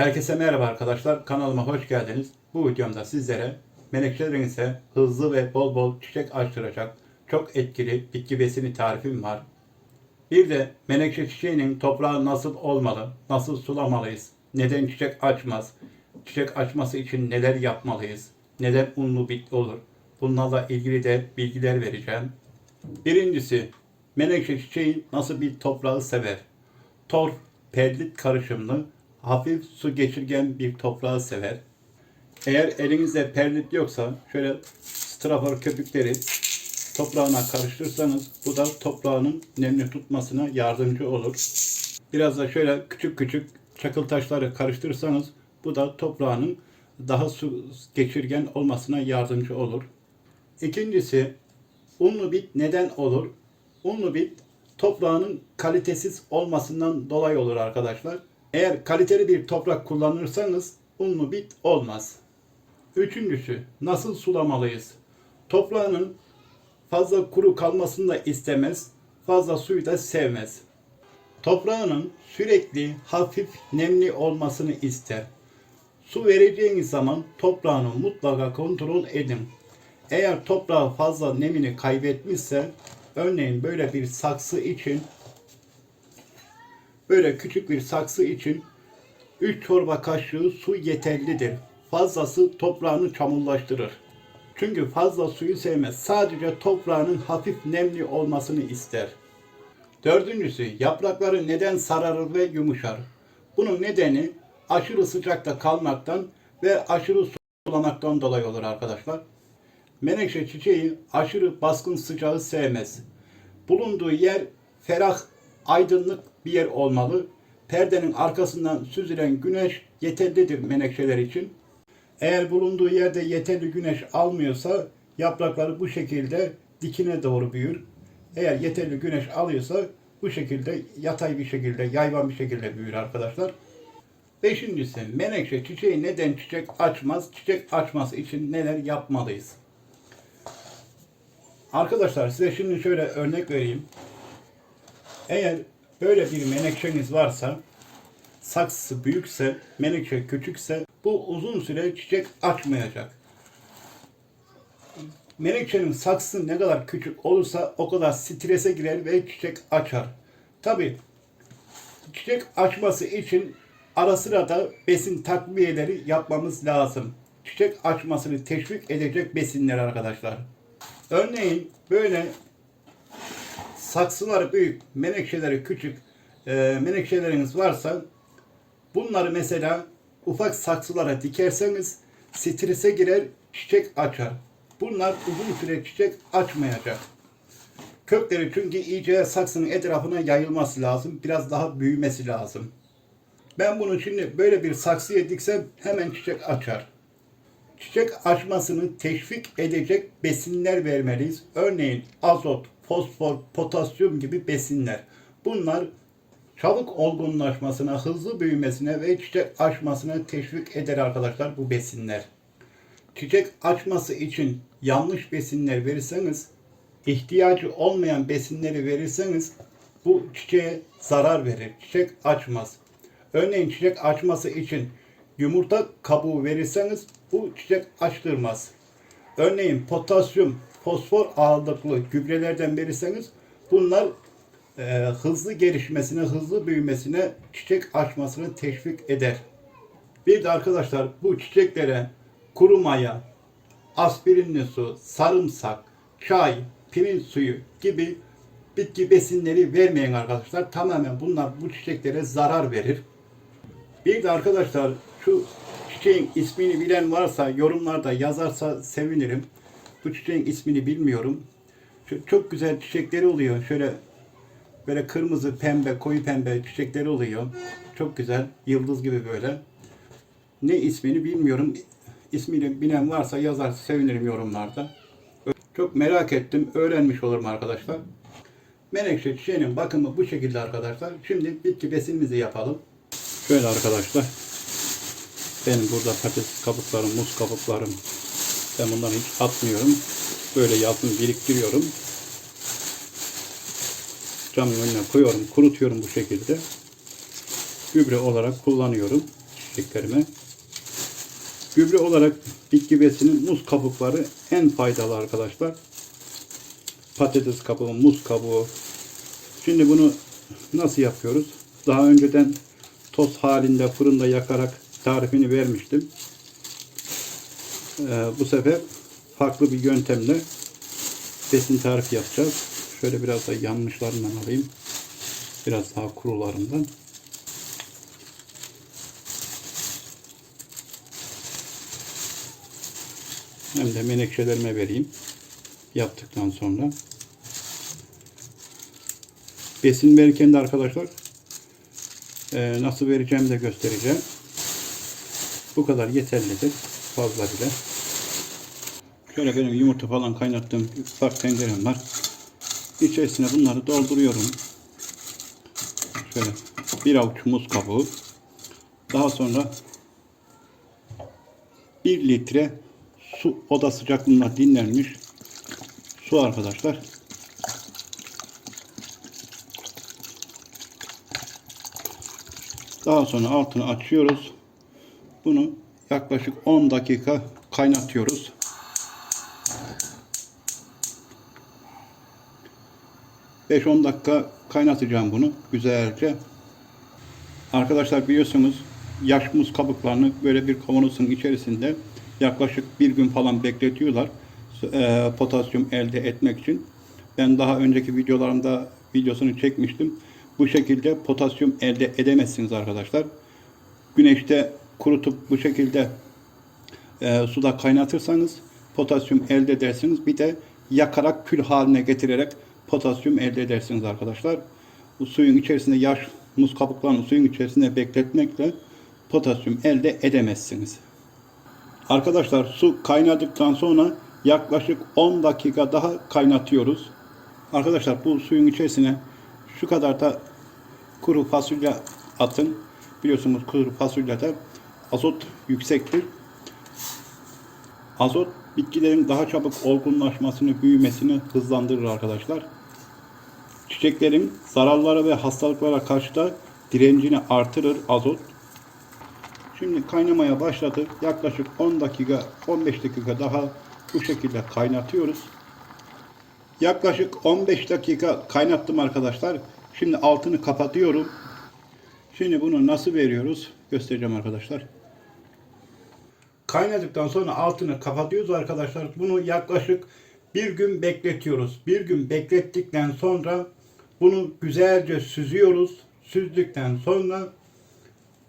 Herkese merhaba arkadaşlar. Kanalıma hoş geldiniz. Bu videomda sizlere menekşelerin ise hızlı ve bol bol çiçek açtıracak çok etkili bitki besini tarifim var. Bir de menekşe çiçeğinin toprağı nasıl olmalı, nasıl sulamalıyız, neden çiçek açmaz, çiçek açması için neler yapmalıyız, neden unlu bit olur. Bunlarla ilgili de bilgiler vereceğim. Birincisi, menekşe çiçeği nasıl bir toprağı sever? Torf, perlit karışımlı, hafif su geçirgen bir toprağı sever. Eğer elinizde perlit yoksa şöyle strafor köpükleri toprağına karıştırırsanız bu da toprağının nemli tutmasına yardımcı olur. Biraz da şöyle küçük küçük çakıl taşları karıştırırsanız bu da toprağının daha su geçirgen olmasına yardımcı olur. İkincisi unlu bit neden olur? Unlu bit toprağının kalitesiz olmasından dolayı olur arkadaşlar. Eğer kaliteli bir toprak kullanırsanız unlu bit olmaz. Üçüncüsü nasıl sulamalıyız? Toprağının fazla kuru kalmasını da istemez, fazla suyu da sevmez. Toprağının sürekli hafif nemli olmasını ister. Su vereceğiniz zaman toprağını mutlaka kontrol edin. Eğer toprağı fazla nemini kaybetmişse, örneğin böyle bir saksı için, böyle küçük bir saksı için 3 çorba kaşığı su yeterlidir. Fazlası toprağını çamurlaştırır. Çünkü fazla suyu sevmez. Sadece toprağının hafif nemli olmasını ister. Dördüncüsü yaprakları neden sararır ve yumuşar? Bunun nedeni aşırı sıcakta kalmaktan ve aşırı sulamaktan dolayı olur arkadaşlar. Menekşe çiçeği aşırı baskın sıcağı sevmez. Bulunduğu yer ferah, aydınlık bir yer olmalı. Perdenin arkasından süzülen güneş yeterlidir menekşeler için. Eğer bulunduğu yerde yeterli güneş almıyorsa yaprakları bu şekilde dikine doğru büyür. Eğer yeterli güneş alıyorsa bu şekilde yatay bir şekilde, yayvan bir şekilde büyür arkadaşlar. Beşincisi, menekşe çiçeği neden çiçek açmaz? Çiçek açması için neler yapmalıyız? Arkadaşlar size şimdi şöyle örnek vereyim. Eğer böyle bir menekşeniz varsa, saksısı büyükse, menekşe küçükse bu uzun süre çiçek açmayacak. Menekşenin saksısı ne kadar küçük olursa o kadar strese girer ve çiçek açar. Tabi çiçek açması için ara sıra da besin takviyeleri yapmamız lazım. Çiçek açmasını teşvik edecek besinler arkadaşlar. Örneğin böyle saksıları büyük, menekşeleri küçük e, menekşeleriniz varsa bunları mesela ufak saksılara dikerseniz strese girer, çiçek açar. Bunlar uzun süre çiçek açmayacak. Kökleri çünkü iyice saksının etrafına yayılması lazım. Biraz daha büyümesi lazım. Ben bunu şimdi böyle bir saksıya diksem hemen çiçek açar. Çiçek açmasını teşvik edecek besinler vermeliyiz. Örneğin azot, fosfor, potasyum gibi besinler. Bunlar çabuk olgunlaşmasına, hızlı büyümesine ve çiçek açmasına teşvik eder arkadaşlar bu besinler. Çiçek açması için yanlış besinler verirseniz, ihtiyacı olmayan besinleri verirseniz bu çiçeğe zarar verir. Çiçek açmaz. Örneğin çiçek açması için yumurta kabuğu verirseniz bu çiçek açtırmaz. Örneğin potasyum, fosfor ağırlıklı gübrelerden verirseniz bunlar e, hızlı gelişmesine, hızlı büyümesine, çiçek açmasını teşvik eder. Bir de arkadaşlar bu çiçeklere kuru maya, aspirinli su, sarımsak, çay, pirinç suyu gibi bitki besinleri vermeyin arkadaşlar. Tamamen bunlar bu çiçeklere zarar verir. Bir de arkadaşlar şu çiçeğin ismini bilen varsa yorumlarda yazarsa sevinirim. Bu çiçeğin ismini bilmiyorum. Şu çok güzel çiçekleri oluyor. Şöyle böyle kırmızı, pembe, koyu pembe çiçekleri oluyor. Çok güzel. Yıldız gibi böyle. Ne ismini bilmiyorum. İsmini bilen varsa yazar sevinirim yorumlarda. Çok merak ettim. Öğrenmiş olurum arkadaşlar. Menekşe çiçeğinin bakımı bu şekilde arkadaşlar. Şimdi bitki besinimizi yapalım. Şöyle arkadaşlar. Benim burada patates kabuklarım, muz kabuklarım. Ben bunları hiç atmıyorum. Böyle yaptım, biriktiriyorum. Camın önüne koyuyorum, kurutuyorum bu şekilde. Gübre olarak kullanıyorum. çiçeklerime. Gübre olarak bitki besinin muz kabukları en faydalı arkadaşlar. Patates kabuğu, muz kabuğu. Şimdi bunu nasıl yapıyoruz? Daha önceden toz halinde fırında yakarak tarifini vermiştim. Ee, bu sefer farklı bir yöntemle besin tarifi yapacağız. Şöyle biraz da yanmışlarından alayım. Biraz daha kurularından. Hem de menekşelerime vereyim. Yaptıktan sonra. Besin verirken de arkadaşlar e, nasıl vereceğimi de göstereceğim. Bu kadar yeterlidir. Fazla bile. Şöyle benim yumurta falan kaynattığım ufak tencerem var. İçerisine bunları dolduruyorum. Şöyle bir avuç muz kabuğu. Daha sonra 1 litre su oda sıcaklığında dinlenmiş su arkadaşlar. Daha sonra altını açıyoruz. Bunu yaklaşık 10 dakika kaynatıyoruz. Beş 10 dakika kaynatacağım bunu güzelce. Arkadaşlar biliyorsunuz yaş muz kabuklarını böyle bir kavanozun içerisinde yaklaşık bir gün falan bekletiyorlar. e, potasyum elde etmek için. Ben daha önceki videolarımda videosunu çekmiştim. Bu şekilde potasyum elde edemezsiniz arkadaşlar. Güneşte kurutup bu şekilde e, suda kaynatırsanız potasyum elde edersiniz. Bir de yakarak kül haline getirerek potasyum elde edersiniz arkadaşlar. Bu suyun içerisinde yaş muz kabuklarını suyun içerisinde bekletmekle potasyum elde edemezsiniz. Arkadaşlar su kaynadıktan sonra yaklaşık 10 dakika daha kaynatıyoruz. Arkadaşlar bu suyun içerisine şu kadar da kuru fasulye atın. Biliyorsunuz kuru fasulyede azot yüksektir. Azot bitkilerin daha çabuk olgunlaşmasını, büyümesini hızlandırır arkadaşlar. Çiçeklerin zararlara ve hastalıklara karşı da direncini artırır azot. Şimdi kaynamaya başladı. Yaklaşık 10 dakika, 15 dakika daha bu şekilde kaynatıyoruz. Yaklaşık 15 dakika kaynattım arkadaşlar. Şimdi altını kapatıyorum. Şimdi bunu nasıl veriyoruz? Göstereceğim arkadaşlar. Kaynadıktan sonra altını kapatıyoruz arkadaşlar. Bunu yaklaşık bir gün bekletiyoruz. Bir gün beklettikten sonra bunu güzelce süzüyoruz. Süzdükten sonra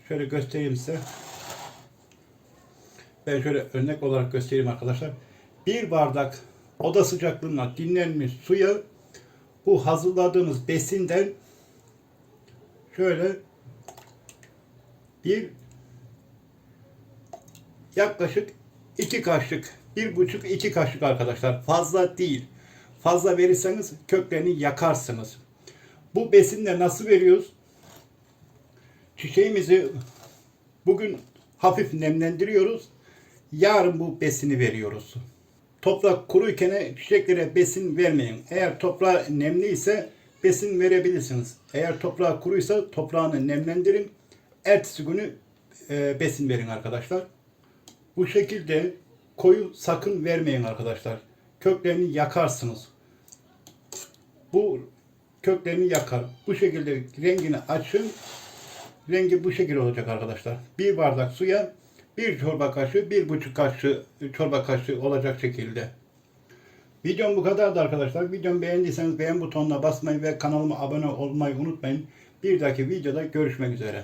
şöyle göstereyim size. Ben şöyle örnek olarak göstereyim arkadaşlar. Bir bardak oda sıcaklığına dinlenmiş suya bu hazırladığımız besinden şöyle bir yaklaşık iki kaşık, bir buçuk iki kaşık arkadaşlar. Fazla değil. Fazla verirseniz köklerini yakarsınız. Bu besinle nasıl veriyoruz? Çiçeğimizi bugün hafif nemlendiriyoruz. Yarın bu besini veriyoruz. Toprak kuruyken çiçeklere besin vermeyin. Eğer toprağı nemli ise besin verebilirsiniz. Eğer toprağı kuruysa toprağını nemlendirin. Ertesi günü e, besin verin arkadaşlar. Bu şekilde koyu sakın vermeyin arkadaşlar. Köklerini yakarsınız. Bu köklerini yakar. Bu şekilde rengini açın. Rengi bu şekilde olacak arkadaşlar. Bir bardak suya bir çorba kaşığı, bir buçuk kaşığı çorba kaşığı olacak şekilde. Videom bu kadardı arkadaşlar. Videomu beğendiyseniz beğen butonuna basmayı ve kanalıma abone olmayı unutmayın. Bir dahaki videoda görüşmek üzere.